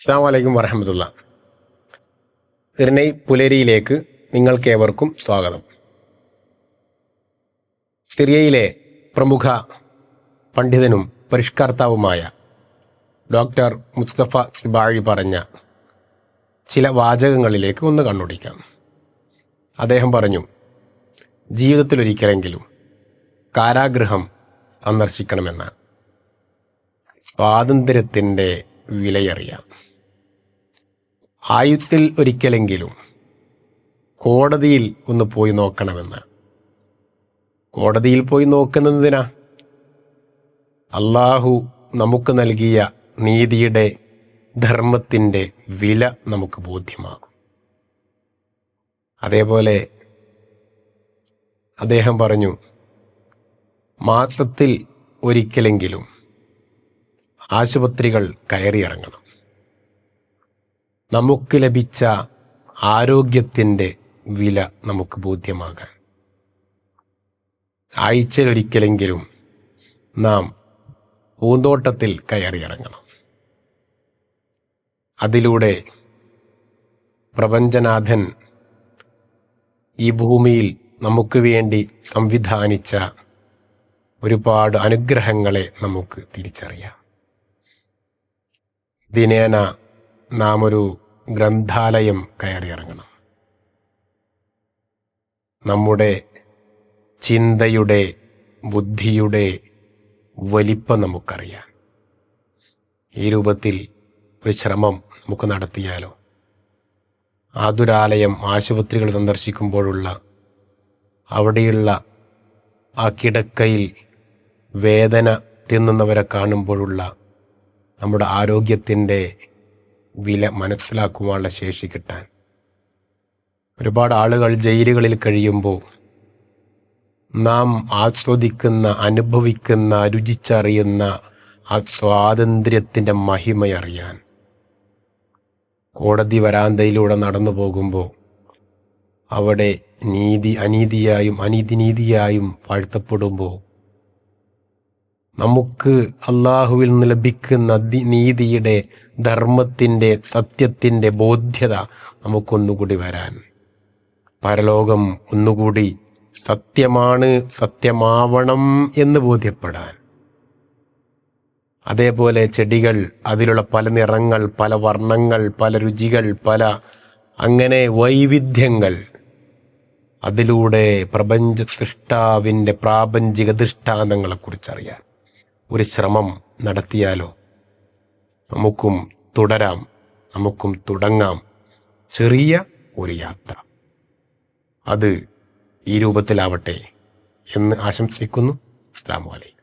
അസ്സാം വലൈക്കും വരഹമുല്ല ഇറിനൈ പുലരിയിലേക്ക് നിങ്ങൾക്കേവർക്കും സ്വാഗതം. സിറിയയിലെ പ്രമുഖ പണ്ഡിതനും പരിഷ്കർത്താവുമായ ഡോക്ടർ മുസ്തഫ സിബാഴി പറഞ്ഞ ചില വാചകങ്ങളിലേക്ക് ഒന്ന് കണ്ണുടിക്കാം. അദ്ദേഹം പറഞ്ഞു ജീവിതത്തിലൊരിക്കലെങ്കിലും കാരാഗ്രഹം സന്ദർശിക്കണമെന്നാണ്. സ്വാതന്ത്ര്യത്തിന്റെ വിലയറിയാം. ആയുസ്സിൽ ഒരിക്കലെങ്കിലും കോടതിയിൽ ഒന്ന് പോയി നോക്കണമെന്ന്. കോടതിയിൽ പോയി നോക്കുന്നതിനാ അള്ളാഹു നമുക്ക് നൽകിയ നീതിയുടെ ധർമ്മത്തിന്റെ വില നമുക്ക് ബോധ്യമാകും. അതേപോലെ അദ്ദേഹം പറഞ്ഞു മാസത്തിൽ ഒരിക്കലെങ്കിലും ആശുപത്രികൾ കയറിയിറങ്ങണം. നമുക്ക് ലഭിച്ച ആരോഗ്യത്തിന്റെ വില നമുക്ക് ബോധ്യമാകാൻ. ആഴ്ചയിലൊരിക്കലെങ്കിലും നാം പൂന്തോട്ടത്തിൽ കയറിയിറങ്ങണം. അതിലൂടെ പ്രപഞ്ചനാഥൻ ഈ ഭൂമിയിൽ നമുക്ക് വേണ്ടി സംവിധാനിച്ച ഒരുപാട് അനുഗ്രഹങ്ങളെ നമുക്ക് തിരിച്ചറിയാം. ദിനേന നാം ഒരു ഗ്രന്ഥാലയം കയറിയിറങ്ങണം. നമ്മുടെ ചിന്തയുടെ ബുദ്ധിയുടെ വലിപ്പം നമുക്കറിയാം. ഈ രൂപത്തിൽ ഒരു ശ്രമം നമുക്ക് നടത്തിയാലോ? ആതുരാലയം ആശുപത്രികൾ സന്ദർശിക്കുമ്പോഴുള്ള അവിടെയുള്ള ആ കിടക്കയിൽ വേദന തിന്നുന്നവരെ കാണുമ്പോഴുള്ള നമ്മുടെ ആരോഗ്യത്തിന്റെ വില മനസ്സിലാക്കുവാനുള്ള ശേഷി കിട്ടാൻ. ഒരുപാട് ആളുകൾ ജയിലുകളിൽ കഴിയുമ്പോൾ നാം ആസ്വദിക്കുന്ന അനുഭവിക്കുന്ന രുചിച്ചറിയുന്ന ആ സ്വാതന്ത്ര്യത്തിന്റെ മഹിമയറിയാൻ കോടതി വരാന്തയിലൂടെ നടന്നു പോകുമ്പോൾ അവിടെ നീതി അനീതിയായും അനീതി നീതിയായും വാഴ്ത്തപ്പെടുമ്പോൾ നമുക്ക് അള്ളാഹുവിൽ നിന്ന് ലഭിക്കുന്ന നീതിയുടെ ധർമ്മത്തിന്റെ സത്യത്തിന്റെ ബോധ്യത നമുക്കൊന്നുകൂടി വരാൻ. പരലോകം ഒന്നുകൂടി സത്യമാണ് സത്യമാവണം എന്ന് ബോധ്യപ്പെടാൻ. അതേപോലെ ചെടികൾ അതിലുള്ള പല നിറങ്ങൾ പല വർണങ്ങൾ പല രുചികൾ പല അങ്ങനെ വൈവിധ്യങ്ങൾ. അതിലൂടെ പ്രപഞ്ച സൃഷ്ടാവിന്റെ പ്രാപഞ്ചിക ദൃഷ്ടാന്തങ്ങളെക്കുറിച്ചറിയാൻ. ഒരു ശ്രമം നടത്തിയാലോ? നമുക്കും തുടരാം നമുക്കും തുടങ്ങാം. ചെറിയ ഒരു യാത്ര. അത് ഈ രൂപത്തിലാവട്ടെ എന്ന് ആശംസിക്കുന്നു. അസ്സാം വലൈക്കും